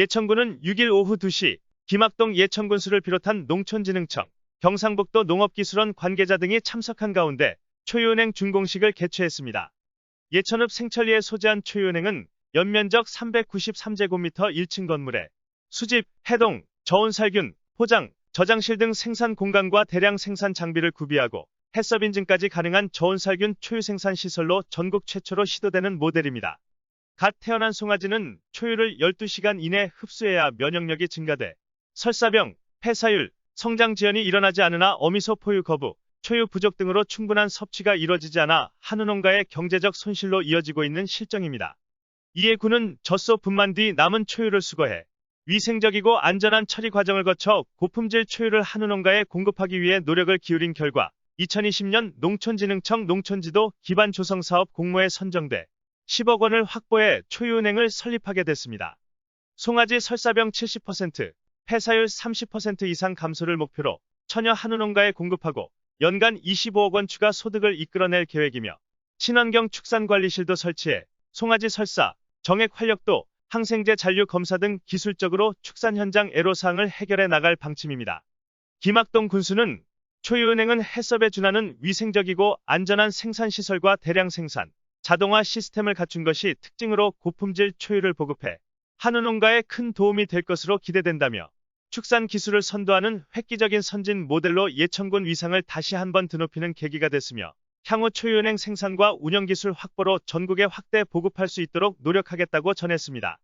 예천군은 6일 오후 2시 김학동 예천군수를 비롯한 농촌진흥청, 경상북도 농업기술원 관계자 등이 참석한 가운데 초유은행 준공식을 개최했습니다. 예천읍 생천리에 소재한 초유은행은 연면적 393제곱미터 1층 건물에 수집, 해동, 저온살균, 포장, 저장실 등 생산 공간과 대량 생산 장비를 구비하고 해썹 인증까지 가능한 저온살균 초유 생산 시설로 전국 최초로 시도되는 모델입니다. 갓 태어난 송아지는 초유를 12시간 이내 흡수해야 면역력이 증가돼 설사병, 폐사율, 성장 지연이 일어나지 않으나 어미소 포유 거부, 초유 부족 등으로 충분한 섭취가 이뤄지지 않아 한우 농가의 경제적 손실로 이어지고 있는 실정입니다. 이에 군은 젖소 분만 뒤 남은 초유를 수거해 위생적이고 안전한 처리 과정을 거쳐 고품질 초유를 한우 농가에 공급하기 위해 노력을 기울인 결과 2020년 농촌진흥청 농촌지도 기반 조성 사업 공모에 선정돼 10억 원을 확보해 초유은행을 설립하게 됐습니다. 송아지 설사병 70%, 폐사율 30% 이상 감소를 목표로 처녀 한우 농가에 공급하고 연간 25억 원 추가 소득을 이끌어낼 계획이며 친환경 축산관리실도 설치해 송아지 설사, 정액 활력도, 항생제 잔류 검사 등 기술적으로 축산 현장 애로사항을 해결해 나갈 방침입니다. 김학동 군수는 초유은행은 해썹에 준하는 위생적이고 안전한 생산시설과 대량 생산, 자동화 시스템을 갖춘 것이 특징으로 고품질 초유를 보급해 한우 농가에 큰 도움이 될 것으로 기대된다며 축산 기술을 선도하는 획기적인 선진 모델로 예천군 위상을 다시 한번 드높이는 계기가 됐으며 향후 초유은행 생산과 운영 기술 확보로 전국에 확대 보급할 수 있도록 노력하겠다고 전했습니다.